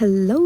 Hello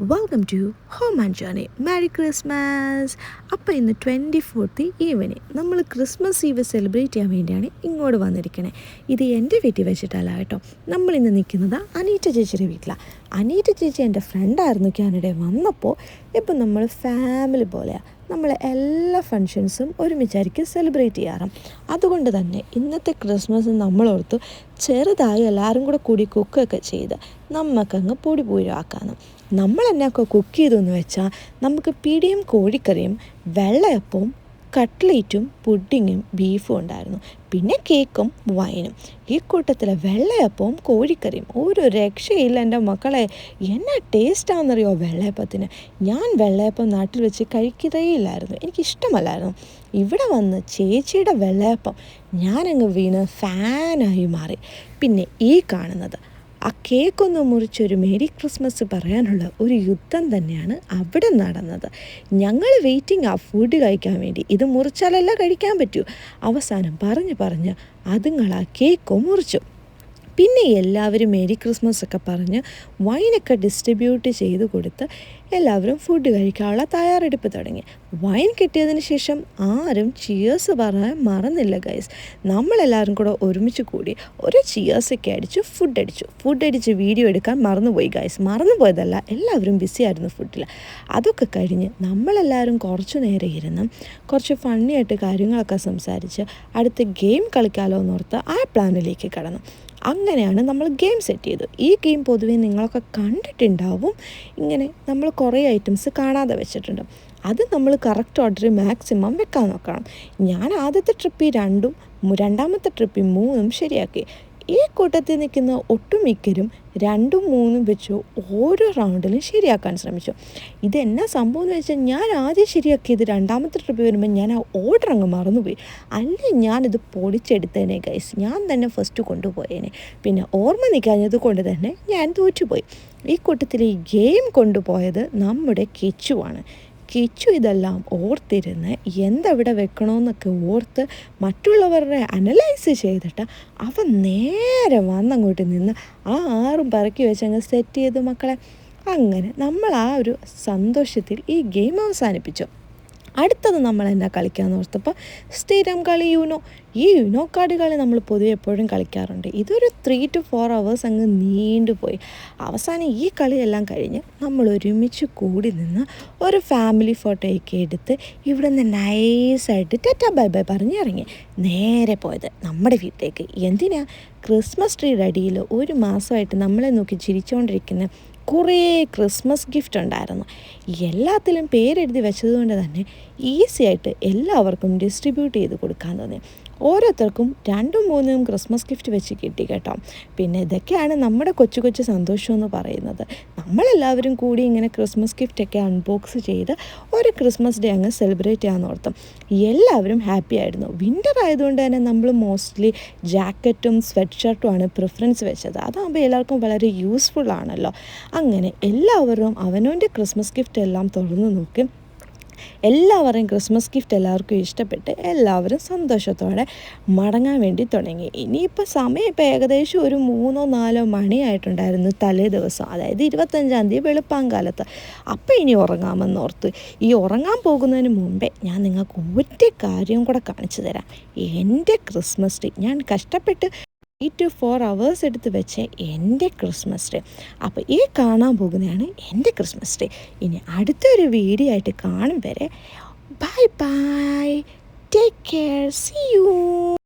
welcome to home and journey merry Christmas അപ്പോൾ ഇന്ന് twenty fourth evening നമ്മൾ Christmas eve celebrate ചെയ്യാൻ വേണ്ടിയാണ് ഇങ്ങോട്ട് വന്നിരിക്കണേ. ഇത് എന്റെ വീട്ടിൽ വെച്ചിട്ടല്ല കേട്ടോ. നമ്മളിന്ന് നിൽക്കുന്നത് അനീറ്റ ചേച്ചിയുടെ വീട്ടിലാണ് അനീറ്റ ചേച്ചി എന്റെ ഫ്രണ്ടായിരുന്നു കാനഡയിൽ വന്നപ്പോൾ. ഇപ്പം നമ്മൾ ഫാമിലി പോലെയാണ് നമ്മൾ എല്ലാ ഫങ്ഷൻസും ഒരുമിച്ചായിരിക്കും സെലിബ്രേറ്റ് ചെയ്യാറ്. അതുകൊണ്ട് തന്നെ ഇന്നത്തെ ക്രിസ്മസ് നമ്മളോർത്തു ചെറുതായി എല്ലാവരും കൂടെ കൂടി കുക്കൊക്കെ ചെയ്ത് നമുക്കങ്ങ് പൊടി പൂരമാക്കാമെന്ന് നമ്മൾ എന്നൊക്കെ കുക്ക് ചെയ്തെന്ന് വെച്ചാൽ നമുക്ക് പിടിയും കോഴിക്കറിയും വെള്ളയപ്പവും കട്ട്ലേറ്റും പുഡിങ്ങും ബീഫും ഉണ്ടായിരുന്നു. പിന്നെ കേക്കും വൈനും. ഈ കൂട്ടത്തിൽ വെള്ളയപ്പവും കോഴിക്കറിയും. ഒരു രക്ഷയില്ല എന്റെ മക്കളെ. എന്നാ ടേസ്റ്റാണെന്നറിയോ വെള്ളയപ്പത്തിന്? ഞാൻ വെള്ളയപ്പം നാട്ടിൽ വെച്ച് കഴിക്കുകയില്ലായിരുന്നു. എനിക്കിഷ്ടമല്ലായിരുന്നു. ഇവിടെ വന്ന് ചേച്ചിയുടെ വെള്ളയപ്പം ഞാനങ്ങ് വീണ് ഫാനായി മാറി. പിന്നെ ഈ കാണുന്നത് ആ കേക്കൊന്ന് മുറിച്ചൊരു മേരി ക്രിസ്മസ് പറയാനുള്ള ഒരു യുദ്ധം തന്നെയാണ് അവിടെ നടന്നത്. ഞങ്ങൾ വെയിറ്റിംഗ് ആ ഫുഡ് കഴിക്കാൻ വേണ്ടി. ഇത് മുറിച്ചാലല്ല കഴിക്കാൻ പറ്റൂ. അവസാനം പറഞ്ഞ് പറഞ്ഞ് അതുങ്ങൾ ആ കേക്കും മുറിച്ചു. പിന്നെ എല്ലാവരും മേരി ക്രിസ്മസ് ഒക്കെ പറഞ്ഞ് വൈനൊക്കെ ഡിസ്ട്രിബ്യൂട്ട് ചെയ്ത് കൊടുത്ത് എല്ലാവരും ഫുഡ് കഴിക്കാനുള്ള തയ്യാറെടുപ്പ് തുടങ്ങി. വൈൻ കിട്ടിയതിന് ശേഷം ആരും ചിയേഴ്സ് പറയാൻ മറന്നില്ല ഗൈസ് നമ്മളെല്ലാവരും കൂടെ ഒരുമിച്ച് കൂടി ഒരു ചിയേഴ്സൊക്കെ അടിച്ച് ഫുഡ് അടിച്ചു. ഫുഡ് അടിച്ച് വീഡിയോ എടുക്കാൻ മറന്നുപോയി ഗൈസ് മറന്നുപോയതല്ല എല്ലാവരും ബിസി ആയിരുന്നു ഫുഡിൽ അതൊക്കെ കഴിഞ്ഞ് നമ്മളെല്ലാവരും കുറച്ച് നേരം ഇരുന്ന് കുറച്ച് ഫണ്ണിയായിട്ട് കാര്യങ്ങളൊക്കെ സംസാരിച്ച് അടുത്ത് ഗെയിം കളിക്കാലോ എന്നോർത്ത് ആ പ്ലാനിലേക്ക് കടന്നു. അങ്ങനെയാണ് നമ്മൾ ഗെയിം സെറ്റ് ചെയ്തത് ഈ ഗെയിം പൊതുവേ നിങ്ങളൊക്കെ കണ്ടിട്ടുണ്ടാവും. ഇങ്ങനെ നമ്മൾ കുറേ ഐറ്റംസ് കാണാതെ വെച്ചിട്ടുണ്ട്. അത് നമ്മൾ കറക്റ്റ് ഓർഡർ മാക്സിമം വെക്കാൻ നോക്കണം. ഞാൻ ആദ്യത്തെ ട്രിപ്പിൽ രണ്ടും രണ്ടാമത്തെ ട്രിപ്പിൽ മൂന്നും ശരിയാക്കി. ഈ കൂട്ടത്തിൽ നിൽക്കുന്ന ഒട്ടുമിക്കരും രണ്ടും മൂന്നും വെച്ച് ഓരോ റൗണ്ടിലും ശരിയാക്കാൻ ശ്രമിച്ചു. ഇത് എന്നാ സംഭവം എന്ന് വെച്ചാൽ ഞാൻ ആദ്യം ശരിയാക്കിയത് രണ്ടാമത്തെ ട്രിപ്പ് വരുമ്പോൾ ഞാൻ ആ ഓർഡർ അങ്ങ് മറന്നുപോയി. അല്ലെ ഞാനിത് പൊളിച്ചെടുത്തേനെ ഗൈസ് ഞാൻ തന്നെ ഫസ്റ്റ് കൊണ്ടുപോയേനെ. പിന്നെ ഓർമ്മ നിൽക്കാഞ്ഞത് കൊണ്ട് തന്നെ ഞാൻ തോറ്റുപോയി. ഈ കൂട്ടത്തിൽ ഈ ഗെയിം കൊണ്ടുപോയത് നമ്മുടെ കിച്ചുവാണ്. കിച്ചു ഇതെല്ലാം ഓർത്തിരുന്ന് എന്തവിടെ വെക്കണമെന്നൊക്കെ ഓർത്ത് മറ്റുള്ളവരുടെ അനലൈസ് ചെയ്തിട്ട് അവൻ നേരെ വന്നങ്ങോട്ട് നിന്ന് ആ ആറും പറക്കി വെച്ച് അങ്ങ് സെറ്റ് ചെയ്ത് മക്കളെ. അങ്ങനെ നമ്മൾ ആ ഒരു സന്തോഷത്തിൽ ഈ ഗെയിം അവസാനിപ്പിച്ചു. അടുത്തത് നമ്മൾ എന്നാ കളിക്കാമെന്ന് ഓർത്തപ്പോൾ സ്ഥിരം കളി യൂനോ. ഈ യുനോ കാർഡ് കളി നമ്മൾ പൊതുവെ എപ്പോഴും കളിക്കാറുണ്ട്. ഇതൊരു ത്രീ ടു ഫോർ അവേഴ്സ് അങ്ങ് നീണ്ടുപോയി അവസാനം ഈ കളിയെല്ലാം കഴിഞ്ഞ് നമ്മൾ ഒരുമിച്ച് കൂടി നിന്ന് ഒരു ഫാമിലി ഫോട്ടോയൊക്കെ എടുത്ത് ഇവിടെ നിന്ന് നൈസായിട്ട് ടെറ്റ ബൈ ബൈ പറഞ്ഞ് ഇറങ്ങി. നേരെ പോയത് നമ്മുടെ വീട്ടിലേക്ക്. എന്തിനാ? ക്രിസ്മസ് ട്രീയുടെ അടിയിൽ ഒരു മാസമായിട്ട് നമ്മളെ നോക്കി ചിരിച്ചുകൊണ്ടിരിക്കുന്ന കുറേ ക്രിസ്മസ് ഗിഫ്റ്റ് ഉണ്ടായിരുന്നു. എല്ലാത്തിലും പേരെഴുതി വെച്ചതുകൊണ്ട് തന്നെ ഈസി ആയിട്ട് എല്ലാവർക്കും ഡിസ്ട്രിബ്യൂട്ട് ചെയ്ത് കൊടുക്കാൻ തോന്നി. ഓരോരുത്തർക്കും രണ്ടും മൂന്നും ക്രിസ്മസ് ഗിഫ്റ്റ് വെച്ച് കിട്ടി കേട്ടോ. പിന്നെ ഇതൊക്കെയാണ് നമ്മുടെ കൊച്ചു കൊച്ചു സന്തോഷം എന്ന് പറയുന്നത്. നമ്മളെല്ലാവരും കൂടി ഇങ്ങനെ ക്രിസ്മസ് ഗിഫ്റ്റൊക്കെ അൺബോക്സ് ചെയ്ത് ഒരു ക്രിസ്മസ് ഡേ അങ്ങ് സെലിബ്രേറ്റ് ചെയ്യാമെന്ന് ഓർത്തും. എല്ലാവരും ഹാപ്പി ആയിരുന്നു. വിന്റർ ആയതുകൊണ്ട് തന്നെ നമ്മൾ മോസ്റ്റ്ലി ജാക്കറ്റും സ്വെറ്റ് ഷർട്ടുമാണ് പ്രിഫറൻസ് വെച്ചത്. അതാകുമ്പോൾ എല്ലാവർക്കും വളരെ യൂസ്ഫുൾ ആണല്ലോ. അങ്ങനെ എല്ലാവരും അവനവന്റെ ക്രിസ്മസ് ഗിഫ്റ്റ് എല്ലാം തുറന്നു നോക്കി. എല്ലാവരെയും ക്രിസ്മസ് ഗിഫ്റ്റ് എല്ലാവർക്കും ഇഷ്ടപ്പെട്ട് എല്ലാവരും സന്തോഷത്തോടെ മടങ്ങാൻ വേണ്ടി തുടങ്ങി. ഇനിയിപ്പോൾ സമയം ഇപ്പോൾ ഏകദേശം ഒരു മൂന്നോ നാലോ മണിയായിട്ടുണ്ടായിരുന്നു തലേ ദിവസം. അതായത് ഇരുപത്തഞ്ചാം തീയതി വെളുപ്പാങ്കാലത്ത്. അപ്പോൾ ഇനി ഉറങ്ങാമെന്ന് ഓർത്ത്. ഈ ഉറങ്ങാൻ പോകുന്നതിന് മുമ്പേ ഞാൻ നിങ്ങൾക്ക് ഒറ്റ കാര്യം കൂടെ കാണിച്ചു തരാം. എന്റെ ക്രിസ്മസ് ഡേ ഞാൻ കഷ്ടപ്പെട്ട് ത്രീ ടു ഫോർ അവേഴ്സ് എടുത്ത് വെച്ച എന്റെ ക്രിസ്മസ് ഡേ അപ്പോൾ ഈ കാണാൻ പോകുന്നതാണ് എന്റെ ക്രിസ്മസ് ഡേ ഇനി അടുത്തൊരു വീഡിയോ ആയിട്ട് കാണും വരെ. Bye bye take care see you